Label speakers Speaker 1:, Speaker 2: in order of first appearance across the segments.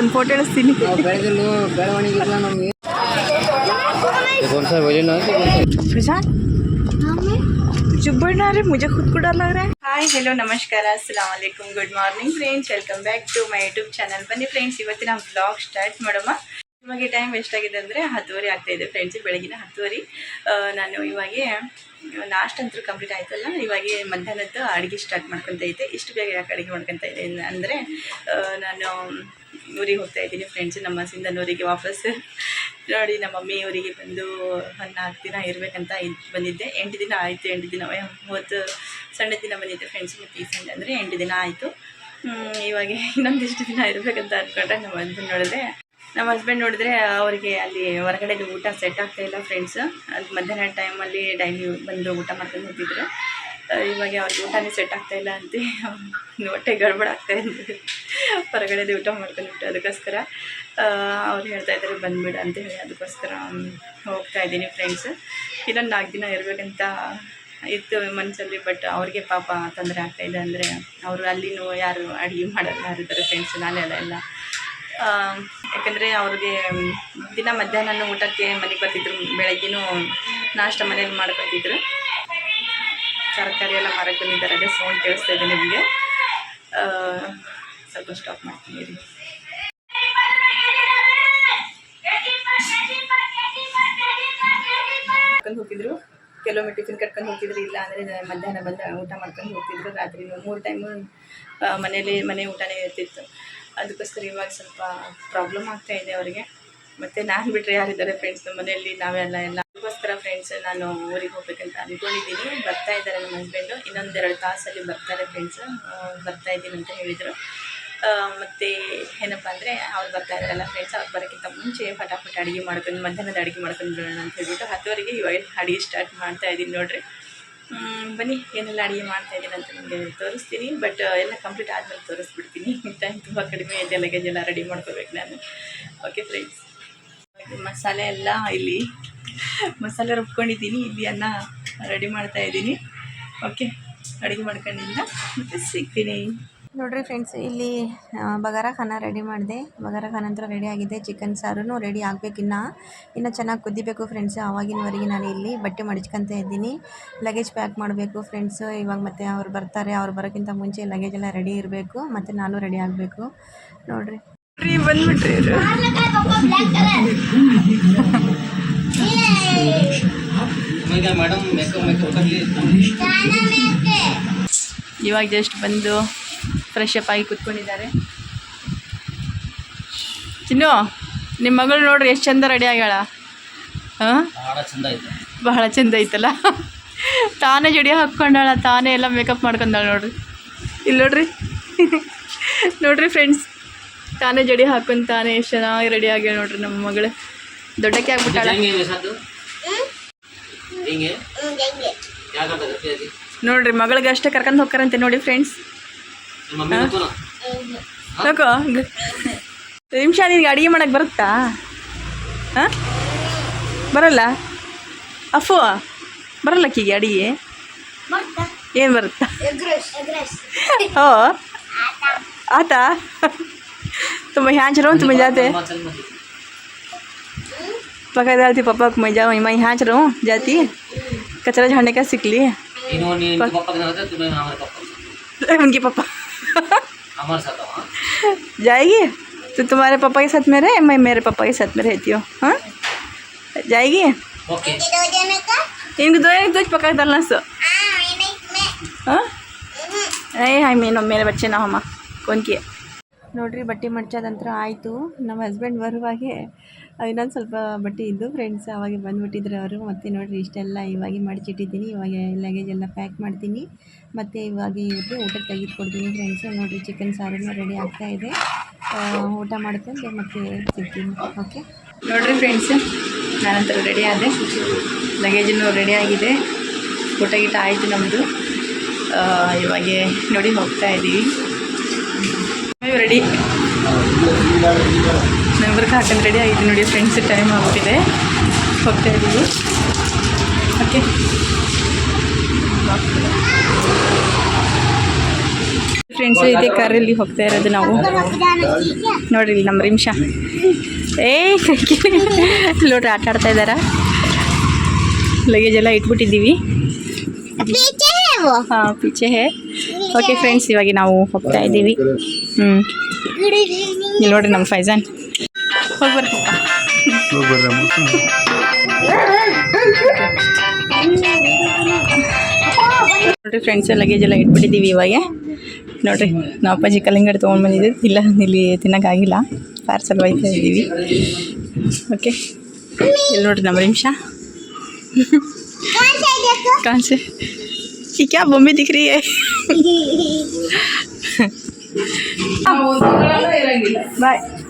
Speaker 1: ಒಂದು ಫೋಟೋ ಇಳಿಸ್ತೀನಿ ಪ್ರಶಾಂತ್ ಜುಬ್ಬಣ್ಣ ರೀ ಮುಜೆ ಕೂತ್ಕೊಡಲ್ಲ ಹಾಯ್ ಹೆಲೋ ನಮಸ್ಕಾರ. ಅಸ್ಲಾಮ್ ಅಲೈಕುಮ್. Good morning friends welcome back to my YouTube channel ಬನ್ನಿ ಫ್ರೆಂಡ್ಸ್ ಇವತ್ತಿನ ಬ್ಲಾಗ್ ಸ್ಟಾರ್ಟ್ ಮಾಡೋಣ. ಇವಾಗ ಟೈಮ್ ಎಷ್ಟಾಗಿದೆ ಅಂದರೆ ಹತ್ತುವರೆ ಆಗ್ತಾಯಿದೆ ಫ್ರೆಂಡ್ಸ್ ಬೆಳಗಿನ ಹತ್ತುವರೆ. ನಾನು ಇವಾಗ ನಾಷ್ಟ ಅಂತೂ ಕಂಪ್ಲೀಟ್ ಆಯ್ತಲ್ಲ. ಇವಾಗ ಮಧ್ಯಾಹ್ನದ್ದು ಅಡುಗೆ ಸ್ಟಾರ್ಟ್ ಮಾಡ್ಕೊತ ಇದ್ದೆ. ಇಷ್ಟು ಬೇಗ ಯಾಕೆ ಅಡುಗೆ ಮಾಡ್ಕೊತ ಇದ್ದೆ ಅಂದರೆ ನಾನು ಊರಿಗೆ ಹೋಗ್ತಾ ಇದ್ದೀನಿ ಫ್ರೆಂಡ್ಸ್ ನಮ್ಮ ಸಿಂಧನೂರಿಗೆ ವಾಪಸ್. ನೋಡಿ ನಮ್ಮ ಮಮ್ಮಿ ಊರಿಗೆ ಬಂದು ಒಂದು ನಾಲ್ಕು ದಿನ ಇರಬೇಕಂತ ಇದು ಬಂದಿದ್ದೆ. ಎಂಟು ದಿನ ಆಯಿತು ಎಂಟು ದಿನ ಮೂವತ್ತು ಸಣ್ಣ ದಿನ ಬಂದಿದ್ದೆ ಫ್ರೆಂಡ್ಸ್ ಮತ್ತು ಈ ಸಂಡೆ ಅಂದರೆ ಎಂಟು ದಿನ ಆಯಿತು. ಇವಾಗ ಇನ್ನೊಂದಿಷ್ಟು ದಿನ ಇರಬೇಕಂತ ಅಂದ್ಕೊಂಡ್ರೆ ನಮ್ಮ ಹಸ್ಬೆಂಡ್ ನೋಡಿದ್ರೆ ನಮ್ಮ ಹಸ್ಬೆಂಡ್ ನೋಡಿದ್ರೆ ಅವರಿಗೆ ಅಲ್ಲಿ ಹೊರಗಡೆದು ಊಟ ಸೆಟ್ ಆಗ್ತಾಯಿಲ್ಲ ಫ್ರೆಂಡ್ಸ್ ಅದು ಮಧ್ಯಾಹ್ನ ಟೈಮಲ್ಲಿ ಡೈಲಿ ಬಂದು ಊಟ ಮಾಡ್ಕೊಂಡು ಹೋಗ್ತಿದ್ರು. ಆ, ಇವಾಗ ಅವ್ರಿಗೆ ಊಟನೇ ಸೆಟ್ ಆಗ್ತಾ ಇಲ್ಲ ಅಂತ. ಹೊಟ್ಟೆ ಗಡ್ಬಡ ಆಗ್ತಾ ಇದ್ರು ಹೊರಗಡೆದು ಊಟ ಮಾಡ್ಕೊಂಡ್ಬಿಟ್ಟು ಅದಕ್ಕೋಸ್ಕರ ಅವ್ರು ಹೇಳ್ತಾ ಇದ್ದಾರೆ ಬಂದ್ಬಿಡ ಅಂತ ಹೇಳಿ ಅದಕ್ಕೋಸ್ಕರ ಹೋಗ್ತಾ ಇದ್ದೀನಿ ಫ್ರೆಂಡ್ಸ್ ಇನ್ನೊಂದು ನಾಲ್ಕು ದಿನ ಇರಬೇಕಂತ ಇತ್ತು ಮನಸ್ಸಲ್ಲಿ ಬಟ್ ಅವ್ರಿಗೆ ಪಾಪ ತೊಂದರೆ ಆಗ್ತಾಯಿದೆ ಅಂದರೆ ಅವರು ಅಲ್ಲಿನೂ ಯಾರು ಅಡುಗೆ ಮಾಡಲ್ಲ ಯಾರಿದ್ದಾರೆ ಫ್ರೆಂಡ್ಸ್ ನಾನೇ ಅಲ್ಲ ಎಲ್ಲ. ಯಾಕಂದರೆ ಅವ್ರಿಗೆ ದಿನ ಮಧ್ಯಾಹ್ನ ಊಟಕ್ಕೆ ಮನೆಗೆ ಬರ್ತಿದ್ರು, ಬೆಳಗ್ಗೆನೂ ನಾಷ್ಟ ಮನೇಲಿ ಮಾಡ್ಕೊತಿದ್ರು. ತರಕಾರಿ ಎಲ್ಲ ಮಾರಕ್ಕೆ ಬಂದಿದ್ದಾರೆ. ಅದೇ ಸೌಂಡ್ ಕೇಳಿಸ್ತಾ ಇದೆ ನಿಮಗೆ. ಸ್ವಲ್ಪ ಸ್ಟಾಪ್ ಮಾಡ್ತೀನಿ ಹೋಗಿದ್ರು ಕೆಲವೊಮ್ಮೆ ಟಿಫಿನ್ ಕಟ್ಕೊಂಡು ಹೋಗ್ತಿದ್ರು, ಇಲ್ಲ ಅಂದರೆ ಮಧ್ಯಾಹ್ನ ಬಂದು ಊಟ ಮಾಡ್ಕೊಂಡು ಹೋಗ್ತಿದ್ರು. ರಾತ್ರಿ ಮೂರು ಟೈಮು ಮನೇಲಿ ಮನೆ ಊಟನೇ ಇರ್ತಿತ್ತು. ಅದಕ್ಕೋಸ್ಕರ ಇವಾಗ ಸ್ವಲ್ಪ ಪ್ರಾಬ್ಲಮ್ ಆಗ್ತಾ ಇದೆ ಅವರಿಗೆ. ಮತ್ತು ನಾನು ಬಿಟ್ಟರೆ ಯಾರಿದ್ದಾರೆ ಫ್ರೆಂಡ್ಸ್ ನಮ್ಮ ಮನೆಯಲ್ಲಿ? ನಾವೆಲ್ಲ ಎಲ್ಲ? ಅದಕ್ಕೋಸ್ಕರ ಫ್ರೆಂಡ್ಸ್ ನಾನು ಊರಿಗೆ ಹೋಗ್ಬೇಕಂತ ಅಂದ್ಕೊಂಡಿದ್ದೀನಿ ಬರ್ತಾ ಇದ್ದಾರೆ ನಮ್ಮ ಹಸ್ಬೆಂಡು ಇನ್ನೊಂದೆರಡು ತಾಸಲ್ಲಿ ಬರ್ತಾರೆ ಫ್ರೆಂಡ್ಸ್ ಬರ್ತಾ ಇದ್ದೀನಿ ಅಂತ ಹೇಳಿದರು. ಮತ್ತು ಏನಪ್ಪ ಅಂದರೆ, ಅವ್ರು ಬರ್ತಾ ಇದ್ದಾರಲ್ಲ ಫ್ರೆಂಡ್ಸ್ ಅವ್ರು ಬರೋಕ್ಕಿಂತ ಮುಂಚೆ ಫಟಾಫಟ್ ಅಡುಗೆ ಮಾಡ್ಕೊಂಡು, ಮಧ್ಯಾಹ್ನದ ಅಡುಗೆ ಮಾಡ್ಕೊಂಡು ಬಿಡೋಣ ಅಂತ ಹೇಳ್ಬಿಟ್ಟು ಹತ್ತುವರೆಗೆ ಇವಾಗ ಅಡುಗೆ ಸ್ಟಾರ್ಟ್ ಮಾಡ್ತಾ ಇದ್ದೀನಿ ನೋಡಿರಿ. ಬನ್ನಿ, ಏನೆಲ್ಲ ಅಡುಗೆ ಮಾಡ್ತಾ ಇದ್ದೀನಿ ಅಂತ ನಿಮಗೆ ತೋರಿಸ್ತೀನಿ. ಬಟ್ ಎಲ್ಲ ಕಂಪ್ಲೀಟ್ ಆದಮೇಲೆ ತೋರಿಸ್ಬಿಡ್ತೀನಿ. ಟೈಮ್ ತುಂಬ ಕಡಿಮೆ ಇದೆ ಲಗೇಜ್ ಎಲ್ಲ ರೆಡಿ ಮಾಡ್ಕೋಬೇಕು ನಾನು. ಓಕೆ ಫ್ರೆಂಡ್ಸ್ ಮಸಾಲೆ ಎಲ್ಲ ಇಲ್ಲಿ ಮಸಾಲೆ ರುಬ್ಕೊಂಡಿದ್ದೀನಿ ಇಲ್ಲಿ ಅನ್ನ ರೆಡಿ ಮಾಡ್ತಾ ಇದ್ದೀನಿ. ಓಕೆ ಅಡುಗೆ ಮಾಡ್ಕೊಂಡಿಲ್ಲ ಮತ್ತೆ ಸಿಗ್ತೀನಿ. ನೋಡ್ರಿ ಫ್ರೆಂಡ್ಸ್ ಇಲ್ಲಿ ಬಗಾರ ಖಾನ ರೆಡಿ ಮಾಡಿದೆ. ಬಗಾರ ಖಾನ ಅಂತ ರೆಡಿ ಆಗಿದೆ ಚಿಕನ್ ಸಾರು ರೆಡಿ ಆಗಬೇಕಿನ್ನ ಇನ್ನು. ಚೆನ್ನಾಗಿ ಕುದಿಬೇಕು ಫ್ರೆಂಡ್ಸ್ ಆವಾಗಿನವರೆಗೆ ನಾನು ಇಲ್ಲಿ ಬಟ್ಟೆ ಮಡಿಚ್ಕೊತ ಇದ್ದೀನಿ. ಲಗೇಜ್ ಪ್ಯಾಕ್ ಮಾಡಬೇಕು ಫ್ರೆಂಡ್ಸು ಇವಾಗ ಮತ್ತೆ ಅವ್ರು ಬರ್ತಾರೆ ಅವ್ರು ಬರೋಕ್ಕಿಂತ ಮುಂಚೆ ಲಗೇಜ್ ಎಲ್ಲ ರೆಡಿ ಇರಬೇಕು. ಮತ್ತು ನಾನು ರೆಡಿ ಆಗಬೇಕು. ನೋಡ್ರಿ. ಬಂದ್ಬಿಟ್ರಿ ಇವಾಗ ಜಸ್ಟ್ ಬಂದು ಫ್ರೆಶ್ ಅಪ್ ಆಗಿ ಕೂತ್ಕೊಂಡಿದ್ದಾರೆ. ಚಿನ್ನು ನಿಮ್ಮ ಮಗಳು ನೋಡ್ರಿ ಎಷ್ಟು ಚಂದ ರೆಡಿ ಆಗ್ಯಾಳ? ಹಾಂ? ಬಹಳ ಚಂದ ಐತಲ್ಲ. ತಾನೇ ಜಡಿ ಹಾಕ್ಕೊಂಡಾಳ, ತಾನೇ ಎಲ್ಲ ಮೇಕಪ್ ಮಾಡ್ಕೊಂಡಾಳ ನೋಡ್ರಿ. ಇಲ್ಲಿ ನೋಡ್ರಿ. ನೋಡ್ರಿ ಫ್ರೆಂಡ್ಸ್ ತಾನೇ ಜಡಿ ಹಾಕೊಂಡು ತಾನೇ ಎಷ್ಟು ಚೆನ್ನಾಗಿ ರೆಡಿ ಆಗ್ಯಾಳ ನೋಡ್ರಿ ನಮ್ಮ ಮಗಳು. ದೊಡ್ಡಕ್ಕೆ ಆಗ್ಬಿಟ್ಟಾಳ. ನೋಡ್ರಿ ಮಗಳಿಗೆ ಅಷ್ಟೇ ಕರ್ಕೊಂಡು ಹೋಗ್ತಾರಂತೆ ನೋಡಿ ಫ್ರೆಂಡ್ಸ್ ಸಾಕು ನಿಮಿಷ ನಿನಗೆ ಅಡುಗೆ ಮಾಡಕ್ಕೆ ಬರುತ್ತಾ? ಹಾಂ? ಬರಲ್ಲ? ಅಫು ಬರಲ್ಲ ಕೀಗೆ ಅಡುಗೆ? ಏನು ಬರುತ್ತಾ? ಓ ಆತ? ತುಂಬ ಹ್ಯಾಂಚರೋ ತುಂಬ ಜಾತೆ. जाते
Speaker 2: हिमाचल में
Speaker 1: पका डालती पापा को मैं जाऊँ मैं यहाँ रहूँ जाती कचरा झाड़ने का सीख लिए
Speaker 2: इन्होंने इनके पापा के साथ है तुम्हें हमारे पापा के साथ।
Speaker 1: उनके पापा
Speaker 2: हमारे साथ आओ हाँ
Speaker 1: जाएगी तो तुम्हारे पापा के साथ में रहे मैं मेरे पापा के साथ में रहती हूँ हाँ जाएगी
Speaker 2: ओके
Speaker 1: इनको दो एक दो पका डालना सो हाँ नहीं हाय मीनो मेरे बच्चे ना हमा कौन किए ನೋಡ್ರಿ ಬಟ್ಟೆ ಮಡ್ಚೋದಂತ್ರ ಆಯಿತು ನಮ್ಮ ಹಸ್ಬೆಂಡ್ ಬರುವಾಗೆ ಇನ್ನೊಂದು ಸ್ವಲ್ಪ ಬಟ್ಟೆ ಇದ್ದು ಫ್ರೆಂಡ್ಸ್ ಅವಾಗೆ ಬಂದುಬಿಟ್ಟಿದ್ರು ಅವರು. ಮತ್ತೆ ನೋಡಿರಿ ಇಷ್ಟೆಲ್ಲ ಇವಾಗ ಮಡಚಿಟ್ಟಿದ್ದೀನಿ. ಇವಾಗ ಲಗೇಜ್ ಎಲ್ಲ ಪ್ಯಾಕ್ ಮಾಡ್ತೀನಿ. ಮತ್ತು ಇವಾಗ ಇವ್ರಿಗೆ ಊಟ ತೆಗೆದುಕೊಡ್ತೀನಿ ಫ್ರೆಂಡ್ಸು ನೋಡಿರಿ ಚಿಕನ್ ಸಾರನ್ನು ರೆಡಿ ಆಗ್ತಾ ಇದೆ. ಊಟ ಮಾಡ್ಕೊಂಡು ಮತ್ತೆ ಸಿಗ್ತೀನಿ ಓಕೆ ನೋಡಿರಿ ಫ್ರೆಂಡ್ಸ್ ನಾನಂತರ ರೆಡಿ ಆದೆ. ಲಗೇಜನ್ನು ರೆಡಿ ಆಗಿದೆ. ಊಟ ಗೀಟ ಆಯಿತು ನಮ್ಮದು ಇವಾಗ ನೋಡಿ ಹೋಗ್ತಾ ಇದ್ದೀವಿ ರೆಡಿ ನಮ್ಗೆ ಹಾಕೊಂಡು ರೆಡಿ ಆಗಿದೆ ನೋಡಿ ಫ್ರೆಂಡ್ಸ್ ಟೈಮ್ ಆಗ್ತಿದೆ. ಹೋಗ್ತಾ ಇದ್ದೀವಿ ಓಕೆ ಫ್ರೆಂಡ್ಸು ಇದೆ ಕಾರಲ್ಲಿ ಹೋಗ್ತಾ ಇರೋದು ನಾವು. ನೋಡಿರಿ ನಮ್ಮ ರಿಂಶ ಏಯ್ ನೋಡ್ರಿ ಆಟ ಆಡ್ತಾ ಇದ್ದಾರ? ಲಗೇಜ್ ಎಲ್ಲ ಇಟ್ಬಿಟ್ಟಿದ್ದೀವಿ. ಹಾಂ, ಪಿಚೆ ಹೇ. ಓಕೆ ಫ್ರೆಂಡ್ಸ್ ಇವಾಗ ನಾವು ಹೋಗ್ತಾ ಇದ್ದೀವಿ. ಹ್ಞೂ ಇಲ್ಲಿ ನೋಡ್ರಿ ನಮ್ಮ ಫೈಜಾನ್. ಹೋಗ್ಬರ್ರಿ ನೋಡ್ರಿ ಫ್ರೆಂಡ್ಸ್ ಲಗೇಜ್ ಎಲ್ಲ ಇಟ್ಬಿಟ್ಟಿದ್ದೀವಿ ಇವಾಗ. ನೋಡ್ರಿ ನಾವು ಅಪ್ಪಾಜಿ ಕಲಿಂಗಡ್ ತೊಗೊಂಡು ಇಲ್ಲ ಇಲ್ಲಿ ತಿನ್ನೋಕ್ಕಾಗಿಲ್ಲ ಪಾರ್ಸಲ್ ಒಯ್ತಾ ಇದ್ದೀವಿ. ಓಕೆ ಇಲ್ಲಿ ನೋಡ್ರಿ ನಮ್ಮ ನಿಮಿಷ. ಕಾಣಿಸಿ. ಕ್ಯಾ
Speaker 2: ಬೊಮ್ಮೆ
Speaker 1: ದಿಕ್ರಿ ಬಾಯ್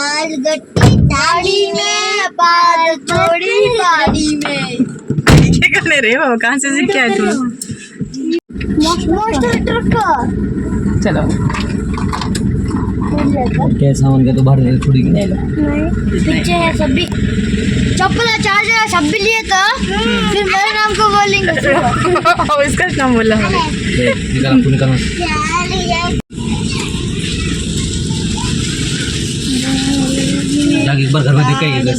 Speaker 3: लाल गट्टी साड़ी में बाल थोड़ी साड़ी में।
Speaker 1: क्या कर रहे हो कहाँ से सीख क्या तुम? चलो।
Speaker 2: कैसा उनके तो भर
Speaker 1: थोड़ी नहीं
Speaker 3: पीछे है सब भी। चप्पल चार्जर सब भी लिए तो। फिर मेरे नाम को बोलेंगे।
Speaker 1: इसका नाम बोला। हमने
Speaker 2: जाके एक बार घर में देखेंगे तो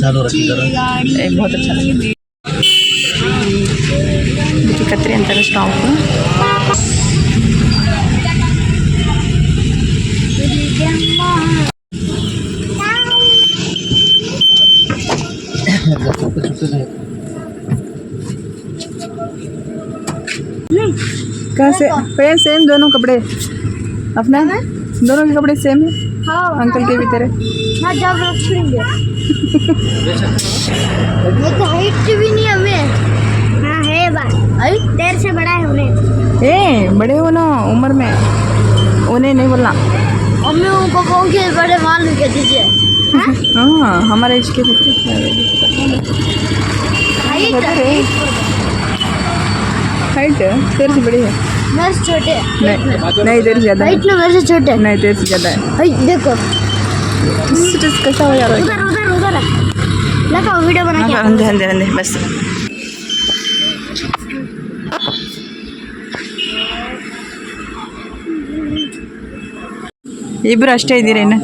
Speaker 1: बहुत अच्छा लगे। कतरे अंतर स्टॉक कहाँ फ्रेंड सेम दोनों कपड़े। अपना? है। दोनों के कपड़े सेम है?
Speaker 3: हाँ
Speaker 1: अंकल के भी तेरे
Speaker 3: हाँ जब रखेंगे ये तो हाइट भी नहीं हमें। हाँ है बात। तेरे से बड़ा है उन्हें।
Speaker 1: ए बड़े हो ना उम्र में। उन्हें नहीं बोलना।
Speaker 3: मम्मी उनको कहूँगी बड़े मान के दीजिए।
Speaker 1: हाँ? हमारे एज के बच्चे।
Speaker 3: हाइट
Speaker 1: हाइट तेरे से बड़ी है।
Speaker 3: मेरे से छोटे हैं।
Speaker 1: नहीं नहीं तेरे से ज़्यादा है
Speaker 3: हाइट में मेरे से छोटे हैं।
Speaker 1: नहीं तेरे से ज़्यादा है
Speaker 3: हाइट देखो
Speaker 1: स्ट्रेस कैसा हो जा रहा है
Speaker 3: उधर उधर उधर है लगा वीडियो बना के
Speaker 1: हाँ, अंधे अंधे अंधे बस ಇಬ್ರು ಅಷ್ಟೇ ಇದ್ದೀರೇನು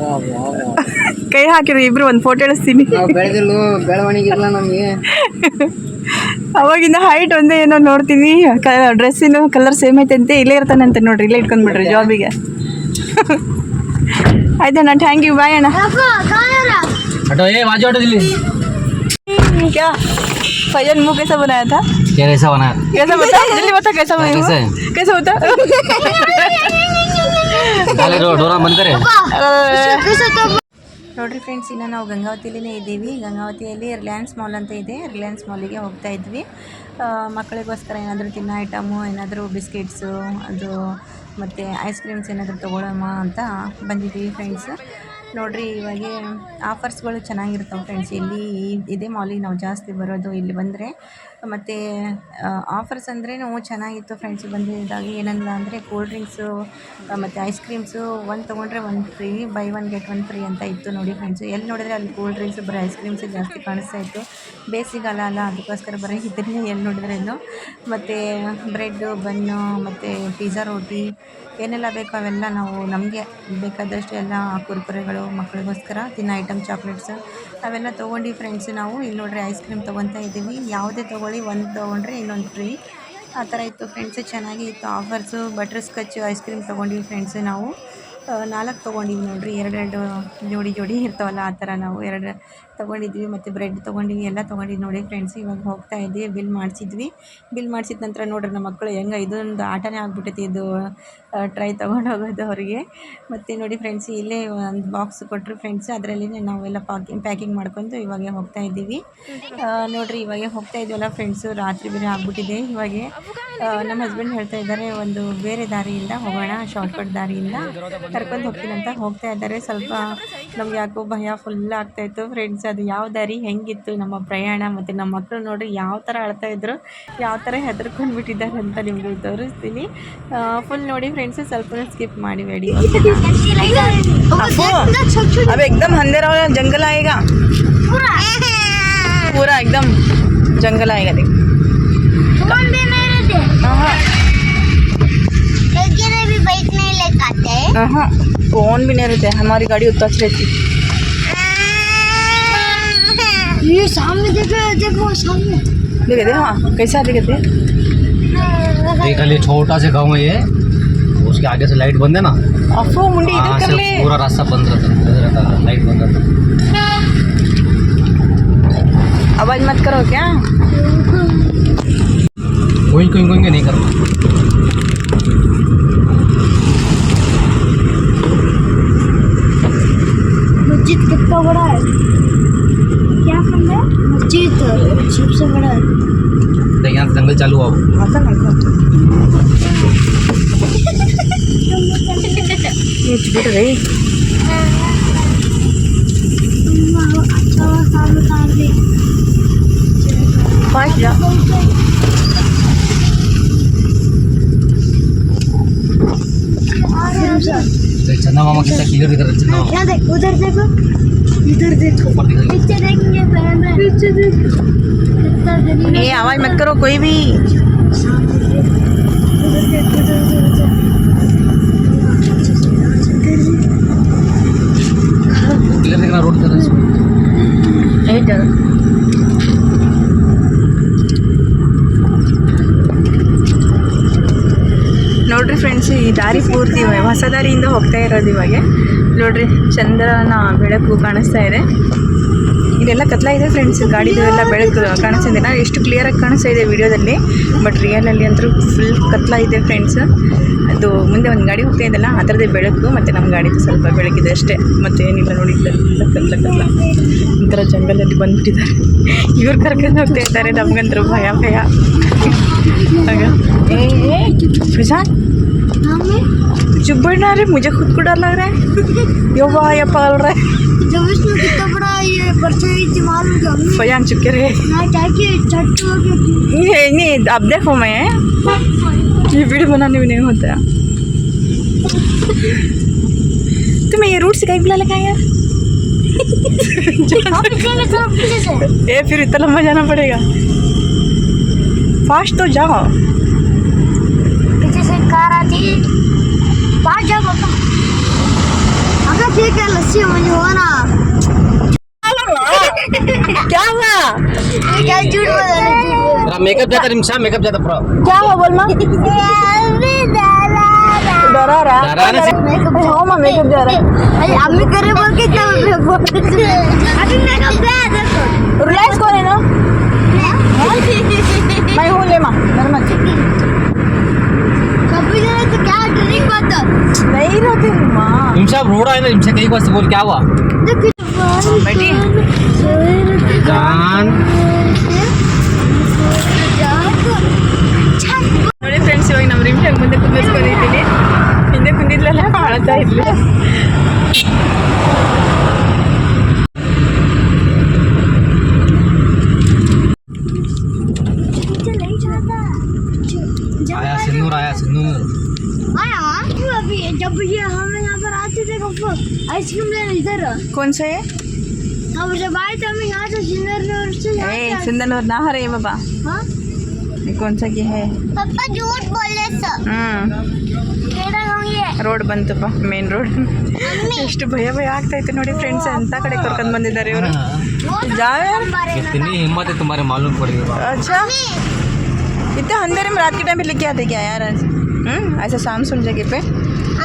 Speaker 1: ಕೈ ಹಾಕಿರಿ ಇಬ್ರು ಒಂದು ಫೋಟೋ ಇಳಿಸ್ತೀನಿ
Speaker 4: ನಾವು ಬೆಳೆದಿಲ್ಲ ಬೆಳವಣಿಗೆ ಇಲ್ಲ ನಮಗೆ
Speaker 1: ಅವಾಗಿಂದ ಹೈಟ್ ಒಂದೇ ಏನೋ ನೋಡ್ತೀನಿ ಡ್ರೆಸ್ಸಿನ ಕಲರ್ ಸೇಮ್ ಐತಂತೆ ಇಲ್ಲೇ ಇರ್ತಾನಂತೆ ನೋಡ್ರಿ ಇಲ್ಲೇ ಇಟ್ಕೊಂಡ್ಬಿಡ್ರಿ ಜಾಬಿಗೆ ಆಯ್ತಣ್ಣ ಥ್ಯಾಂಕ್ ಯು ಬಾಯ್ ಅಣ್ಣ
Speaker 3: देखो कहाँ है रहा
Speaker 2: हटो ए बाजू हटो दिल्ली
Speaker 1: क्या फैजन मुंह कैसा बनाया था
Speaker 2: क्या कैसा बना
Speaker 1: कैसा बता जल्दी बता कैसा बना
Speaker 2: कैसे
Speaker 1: कैसा होता
Speaker 2: निकाले रो डोरा बंद करे
Speaker 3: कैसे तो
Speaker 1: ನೋಡ್ರಿ ಫ್ರೆಂಡ್ಸ್ ಇನ್ನು ನಾವು ಗಂಗಾವತಿಯಲ್ಲೇ ಇದ್ದೀವಿ. ಗಂಗಾವತಿಯಲ್ಲಿ ರಿಲಯನ್ಸ್ ಮಾಲ್ ಅಂತ ಇದೆ. ರಿಲಯನ್ಸ್ ಮಾಲಿಗೆ ಹೋಗ್ತಾ ಇದ್ವಿ. ಮಕ್ಕಳಿಗೋಸ್ಕರ ಏನಾದರೂ ತಿನ್ನೋ ಐಟಮು ಏನಾದರೂ ಬಿಸ್ಕೆಟ್ಸು ಅದು ಮತ್ತು ಐಸ್ ಕ್ರೀಮ್ಸ್ ಏನಾದರೂ ತೊಗೊಳೋಣ ಅಂತ ಬಂದಿದ್ದೀವಿ ಫ್ರೆಂಡ್ಸ್ ನೋಡ್ರಿ, ಇವಾಗ ಆಫರ್ಸ್ಗಳು ಚೆನ್ನಾಗಿರ್ತಾವೆ ಫ್ರೆಂಡ್ಸ್ ಇಲ್ಲಿ, ಇದೇ ಮಾಲಿಗೆ ನಾವು ಜಾಸ್ತಿ ಬರೋದು ಇಲ್ಲಿ ಬಂದರೆ ಮತ್ತು ಆಫರ್ಸ್ ಅಂದ್ರೆ ಚೆನ್ನಾಗಿತ್ತು ಫ್ರೆಂಡ್ಸ್ ಬಂದಿದ್ದಾಗ ಏನಲ್ಲ ಅಂದರೆ ಕೂಲ್ ಡ್ರಿಂಕ್ಸು ಮತ್ತು ಐಸ್ ಕ್ರೀಮ್ಸು ಒಂದು ತೊಗೊಂಡ್ರೆ ಒಂದು free buy one get one free ಅಂತ ಇತ್ತು ನೋಡಿ ಫ್ರೆಂಡ್ಸು ಎಲ್ಲಿ ನೋಡಿದ್ರೆ ಅಲ್ಲಿ ಕೂಲ್ ಡ್ರಿಂಕ್ಸ್ ಬರೀ ಐಸ್ ಕ್ರೀಮ್ಸ್ ಜಾಸ್ತಿ ಕಾಣಿಸ್ತಾ ಇತ್ತು. ಬೇಸಿಗೆಗಾಲ ಅಲ್ಲ, ಅದಕ್ಕೋಸ್ಕರ ಬರೀ ಇದನ್ನೇ ಎಲ್ಲಿ ನೋಡಿದ್ರೇನು ಮತ್ತು ಬ್ರೆಡ್ಡು ಬನ್ನು ಮತ್ತು ಪಿಜ್ಜಾ ರೋಟಿ ಏನೆಲ್ಲ ಬೇಕೋ ಅವೆಲ್ಲ ನಾವು ನಮಗೆ ಬೇಕಾದಷ್ಟು ಎಲ್ಲ ಕುರ್ಕುರೆಗಳು ಮಕ್ಕಳಿಗೋಸ್ಕರ ತಿನ್ನೋ ಐಟಮ್ ಚಾಕ್ಲೇಟ್ಸು ಅವೆಲ್ಲ ತೊಗೊಂಡು ಫ್ರೆಂಡ್ಸ್ ನಾವು ಇಲ್ಲಿ ನೋಡ್ರಿ ಐಸ್ ಕ್ರೀಮ್ ತೊಗೊತಾ ಇದ್ದೀವಿ. ಯಾವುದೇ ತೊಗೊಳ್ಳಿ, ಒಂದು ತೊಗೊಂಡ್ರೆ ಇನ್ನೊಂದು ಫ್ರೀ ಆ ಥರ ಇತ್ತು ಫ್ರೆಂಡ್ಸು ಚೆನ್ನಾಗಿ ಇತ್ತು offers butterscotch ice cream ತೊಗೊಂಡಿವಿ ಫ್ರೆಂಡ್ಸು ನಾವು. ನಾಲ್ಕು ತೊಗೊಂಡಿವಿ ನೋಡಿರಿ ಎರಡೆರಡು ಜೋಡಿ ಜೋಡಿ ಇರ್ತಾವಲ್ಲ ಆ ಥರ ನಾವು. ಎರಡು ತೊಗೊಂಡಿದ್ವಿ ಮತ್ತು ಬ್ರೆಡ್ ತೊಗೊಂಡಿವಿ, ಎಲ್ಲ ತೊಗೊಂಡಿದ್ವಿ ನೋಡಿ ಫ್ರೆಂಡ್ಸ್ ಇವಾಗ ಹೋಗ್ತಾ ಇದ್ವಿ ಬಿಲ್ ಮಾಡಿಸಿದ್ವಿ. ಬಿಲ್ ಮಾಡಿಸಿದ ನಂತರ ನೋಡ್ರಿ ನಮ್ಮ ಮಕ್ಕಳು ಹೆಂಗೆ, ಇದೊಂದು ಆಟನೇ ಆಗ್ಬಿಟ್ಟೈತಿ ಇದು ಟ್ರೈ ತೊಗೊಂಡು ಹೋಗೋದು ಅವರಿಗೆ. ಮತ್ತು ನೋಡಿ ಫ್ರೆಂಡ್ಸ್ ಇಲ್ಲೇ ಒಂದು ಬಾಕ್ಸ್ ಕೊಟ್ಟರು ಫ್ರೆಂಡ್ಸ್ ಅದರಲ್ಲಿ ನಾವೆಲ್ಲ ಪಾಕಿಂಗ್ ಪ್ಯಾಕಿಂಗ್ ಮಾಡ್ಕೊಂಡು ಇವಾಗೆ ಹೋಗ್ತಾ ಇದ್ದೀವಿ. ನೋಡಿರಿ, ಇವಾಗೆ ಇವಾಗ ಹೋಗ್ತಾ ಇದ್ದೀವಲ್ಲ ಫ್ರೆಂಡ್ಸು ರಾತ್ರಿ ಬೇರೆ ಆಗ್ಬಿಟ್ಟಿದೆ ಇವಾಗೆ. ನಮ್ಮ ಹಸ್ಬೆಂಡ್ ಹೇಳ್ತಾ ಇದ್ದಾರೆ, ಒಂದು ಬೇರೆ ದಾರಿಯಿಂದ ಹೋಗೋಣ ಶಾರ್ಟ್ಕಟ್ ದಾರಿಯಿಂದ ಕರ್ಕೊಂಡು ಹೋಗ್ತೀನಿ ಅಂತ ಹೋಗ್ತಾ ಇದ್ದಾರೆ. ಸ್ವಲ್ಪ ನಮ್ಗೆ ಯಾಕೋ ಭಯ ಫುಲ್ ಆಗ್ತಾಯಿತ್ತು ಫ್ರೆಂಡ್ಸ್ ಅದು ಯಾವ ದಾರಿ ಹೆಂಗಿತ್ತು ನಮ್ಮ ಪ್ರಯಾಣ ಮತ್ತು ನಮ್ಮ ಮಕ್ಕಳು ನೋಡ್ರಿ ಯಾವ ಥರ ಅಳ್ತಾ ಇದ್ರು ಯಾವ ಥರ ಹೆದರ್ಕೊಂಡು ಬಿಟ್ಟಿದ್ದಾರೆ ಅಂತ ನಿಮಗೆ ತೋರಿಸ್ತೀನಿ ಫುಲ್ ನೋಡಿ ಫ್ರೆಂಡ್ಸ್ ಸ್ವಲ್ಪ ಸ್ಕಿಪ್ ಮಾಡಿಬೇಡಿ अब एकदम अंधेरा वाला जंगल आएगा पूरा एकदम जंगल आएगा देख
Speaker 3: फोन भी मेरे थे
Speaker 1: हाँ
Speaker 3: लेकिन अभी बाइक नहीं हाँ।
Speaker 1: फ़ोन भी नहीं रहते हमारी गाड़ी उतना अच्छी रहती
Speaker 3: ये सामने देखो देखो सामने।
Speaker 1: देखे थे हाँ कैसा देखे थे
Speaker 2: देख लिए छोटा से गाँव है ये। उसके आगे से लाइट बंद है ना?
Speaker 1: अफो मुंडी इधर
Speaker 2: वहाँ
Speaker 1: कर ले।
Speaker 2: पूरा रास्ता बंद रहता है है, लाइट बंद रहता है।
Speaker 1: आवाज़ मत करो क्या?
Speaker 2: कोई कोई कोई नहीं करना
Speaker 3: मस्जिद कितना बड़ा है? क्या खंड है? मस्जिद। शिव से बड़ा है।
Speaker 2: तो यहाँ जंगल चालू आओ
Speaker 1: हाँ, तो
Speaker 3: ये छूट तो
Speaker 1: रही। पाँच
Speaker 2: देख चंदा मामा कितना क्लियर दिख रहा है चंदा मामा
Speaker 3: क्या देख उधर देखो इधर देखो
Speaker 2: ऊपर दिख
Speaker 3: पीछे देखेंगे पीछे देखो
Speaker 1: ए आवाज़ मत करो कोई भी
Speaker 2: क्लियर दिख रहा रोड दिख रहा
Speaker 1: ಫ್ರೆಂಡ್ಸ್, ಈ ದಾರಿ ಪೂರ್ತಿ ಹೊಸ ದಾರಿಯಿಂದ ಹೋಗ್ತಾ ಇರೋದು ಇವಾಗ. ನೋಡ್ರಿ, ಚಂದ್ರನ ಬೆಳಕು ಕಾಣಿಸ್ತಾ ಇದೆ. ಇದೆಲ್ಲ ಕತ್ಲ ಇದೆ ಫ್ರೆಂಡ್ಸ್, ಗಾಡಿದು ಎಲ್ಲ ಬೆಳಕು ಕಾಣಿಸ್ತಾ ಇದೆ. ನಾವು ಎಷ್ಟು ಕ್ಲಿಯರಾಗಿ ಕಾಣಿಸ್ತಾ ಇದೆ ವಿಡಿಯೋದಲ್ಲಿ ಬಟ್ ರಿಯಲಲ್ಲಿ ಅಂತೂ ಫುಲ್ ಕತ್ಲ ಇದೆ ಫ್ರೆಂಡ್ಸ್. ಅದು ಮುಂದೆ ಒಂದು ಗಾಡಿ ಹೋಗ್ತಾ ಇದೆಲ್ಲ ಅದರದೇ ಬೆಳಕು ಮತ್ತು ನಮ್ಮ ಗಾಡಿ ಸ್ವಲ್ಪ ಬೆಳಕಿದೆ ಅಷ್ಟೇ. ಮತ್ತೆ ಏನಿಲ್ಲ ನೋಡಿ ಎಲ್ಲ ಕತ್ಲ ಕತ್ಲ. ಒಂಥರ ಜಂಗಲಲ್ಲಿ ಬಂದ್ಬಿಟ್ಟಿದ್ದಾರೆ. ಇವ್ರು ಕರ್ಕೊಂಡು ಹೋಗ್ತಾ ಇದ್ದಾರೆ, ನಮಗಂತೂ ಭಯ ಭಯ. ಆಗ ए ए प्रशांत
Speaker 3: हमें
Speaker 1: चुप बैठना रे मुझे खुद को डर लग रहा है। यो वाह ये पाल रहा है।
Speaker 3: जब इसमें कितना बड़ा ये परछाई मालूम क्या हमने
Speaker 1: फजान चुप रहे।
Speaker 3: ना चाहिए छठ हो गया।
Speaker 1: ये नहीं अब देखो मैं। ये वीडियो बनाने में नहीं होता। तुम्हें ये रूट से कहीं बुला लगा यार ए फिर इतना लंबा जाना पड़ेगा। फास्ट तो जाओ।
Speaker 3: पीछे से कार बाहर जाओ पापा ठीक है लस्सी मुझे हो ना
Speaker 1: क्या हुआ
Speaker 3: क्या झूठ
Speaker 2: मेकअप ज़्यादा रिमशा मेकअप ज़्यादा प्रो
Speaker 1: क्या हुआ
Speaker 3: बोलना डरा रहा
Speaker 1: डरा रहा
Speaker 3: मेकअप
Speaker 1: हो माँ मेकअप जा रहा
Speaker 3: अरे अम्मी करे बोल के तब अभी मेकअप जा देखो
Speaker 1: रिलैक्स करो ना। मैं हूँ ले माँ। मेरे मत
Speaker 3: कभी जरा तो क्या ड्रिंक बात
Speaker 1: नहीं रहती हूँ माँ
Speaker 2: रिमशा अब रोड आया ना रिमशा कई बार से बोल क्या हुआ
Speaker 1: बेटी
Speaker 2: जान
Speaker 1: ನೋಡಿ ಫ್ರೆಂಡ್ಸ್ ಇವಾಗ ನಮ್ಮ ರಿಮ್ಶಾಗ ಮುಂದೆ ಕುಂದಿರ್ಸ್ಕೊಂಡಿದ್ದೀನಿ ಹಿಂದೆ ಕುಂದಿದ್ಲೆಲ್ಲ ಕಾಣ್ತಾ ಇರ್ಲಿ
Speaker 3: आइसक्रीम लेने इधर
Speaker 1: कौन सा है
Speaker 3: हम जब आए थे हम यहाँ से सिंदर से यहाँ
Speaker 1: ए
Speaker 3: से
Speaker 1: सुंदर और ना हरे बाबा
Speaker 3: हाँ
Speaker 1: ये कौन सा की है
Speaker 3: पापा झूठ बोले सर
Speaker 1: ಹ್ಮ್
Speaker 3: केड़ा गाँव ये
Speaker 1: ರೋಡ್ ಬಂತಪ್ಪ ಮೇನ್ ರೋಡ್ ಎಷ್ಟು ಭಯ ಭಯ ಆಗ್ತಾ ಇತ್ತು ನೋಡಿ ಫ್ರೆಂಡ್ಸ್ ಅಂತ ಕಡೆ ಕರ್ಕೊಂಡ್ ಬಂದಿದ್ದಾರೆ ಇವರು जाओ यार
Speaker 2: कितनी हिम्मत है तुम्हारे मालूम पड़ गई बात।
Speaker 1: अच्छा इतने अंधेरे में रात के टाइम पे लेके आते क्या यार आज हम्म ऐसा शाम सुन जगह पे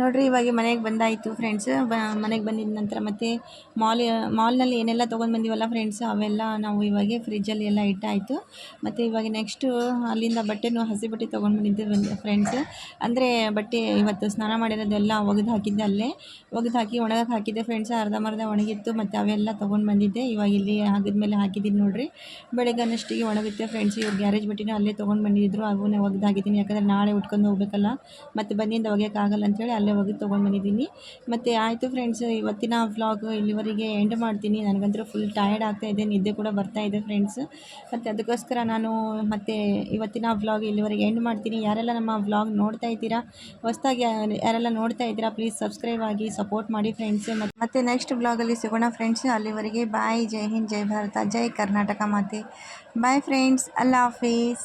Speaker 5: ನೋಡ್ರಿ, ಇವಾಗ ಮನೆಗೆ ಬಂದಾಯಿತು ಫ್ರೆಂಡ್ಸ್ ಬ, ಮನೆಗೆ ಬಂದಿದ ನಂತರ ಮತ್ತು ಮಾಲ್ ಮಾಲ್ನಲ್ಲಿ ಏನೆಲ್ಲ ತೊಗೊಂಡು ಬಂದಿವಲ್ಲ ಫ್ರೆಂಡ್ಸ್ ಅವೆಲ್ಲ ನಾವು ಇವಾಗ ಫ್ರಿಜ್ಜಲ್ಲಿ ಎಲ್ಲ ಇಟ್ಟಾಯಿತು. ಮತ್ತು ಇವಾಗ ನೆಕ್ಸ್ಟು ಅಲ್ಲಿಂದ ಬಟ್ಟೆನೂ ಹಸಿ ಬಟ್ಟೆ ತೊಗೊಂಡು ಬಂದಿದ್ದೆ ಬಂದು ಫ್ರೆಂಡ್ಸ್ ಅಂದರೆ ಬಟ್ಟೆ ಇವತ್ತು ಸ್ನಾನ ಮಾಡಿರೋದೆಲ್ಲ ಒಗೆದು ಹಾಕಿದ್ದೆ ಅಲ್ಲೇ. ಒಗೆದು ಹಾಕಿ ಒಣಗಕ್ಕೆ ಹಾಕಿದ್ದೆ ಫ್ರೆಂಡ್ಸ್ ಅರ್ಧಂಬರ್ಧ ಒಣಗಿತ್ತು, ಮತ್ತು ಅವೆಲ್ಲ ತೊಗೊಂಡು ಬಂದಿದ್ದೆ. ಇವಾಗ ಇಲ್ಲಿ ಹಾಕಿದ್ಮೇಲೆ ಹಾಕಿದ್ದೀನಿ ನೋಡಿರಿ. ಬೆಳಗ್ಗೆ ಅನ್ನಷ್ಟಿಗೆ ಒಣಗುತ್ತೆ ಫ್ರೆಂಡ್ಸ್ ಇವ್ರು ಗ್ಯಾರೇಜ್ ಬಟ್ಟೆನೂ ಅಲ್ಲೇ ತೊಗೊಂಡು ಬಂದಿದ್ದರು ಅವನ್ನೇ ಒಗೆದು ಹಾಕಿದ್ದೀನಿ ಯಾಕಂದರೆ ನಾಳೆ ಉಟ್ಕೊಂಡು ಹೋಗ್ಬೇಕಲ್ಲ. ಮತ್ತು ಬಂದಿಂದ ಒಗೆಯೋಕ್ಕಾಗಲ್ಲ ಅಂಥೇಳಿ ಅಲ್ಲೇ ಒಗೆದು ಹೋಗಿ ತೊಗೊಂಡ್ಬಂದಿದ್ದೀನಿ. ಮತ್ತು ಆಯಿತು ಫ್ರೆಂಡ್ಸ್ ಇವತ್ತಿನ ವ್ಲಾಗ್ ಇಲ್ಲಿವರೆಗೆ ಎಂಡ್ ಮಾಡ್ತೀನಿ. ನನಗಂತೂ ಫುಲ್ ಟಯರ್ಡ್ ಆಗ್ತಾ ಇದೆ. ನಿದ್ದೆ ಕೂಡ ಬರ್ತಾ ಇದೆ ಫ್ರೆಂಡ್ಸ್ ಮತ್ತು ಅದಕ್ಕೋಸ್ಕರ ನಾನು ಮತ್ತೆ ಇವತ್ತಿನ ವ್ಲಾಗ್ ಇಲ್ಲಿವರೆಗೆ ಎಂಡ್ ಮಾಡ್ತೀನಿ. ಯಾರೆಲ್ಲ ನಮ್ಮ ವ್ಲಾಗ್ ನೋಡ್ತಾ ಇದ್ದೀರಾ, ಹೊಸದಾಗಿ ಯಾರೆಲ್ಲ ನೋಡ್ತಾ ಇದ್ದೀರಾ ಪ್ಲೀಸ್ ಸಬ್ಸ್ಕ್ರೈಬ್ ಆಗಿ ಸಪೋರ್ಟ್ ಮಾಡಿ ಫ್ರೆಂಡ್ಸ್ ಮತ್ತು ನೆಕ್ಸ್ಟ್ ವ್ಲಾಗಲ್ಲಿ ಸಿಗೋಣ ಫ್ರೆಂಡ್ಸ್ ಅಲ್ಲಿವರೆಗೆ ಬಾಯ್ ಜೈ ಹಿಂದ್, ಜೈ ಭಾರತ, ಜೈ ಕರ್ನಾಟಕ ಮಾತೆ. ಬಾಯ್ ಫ್ರೆಂಡ್ಸ್ ಅಲ್ಲ ಹಾಫೀಸ್.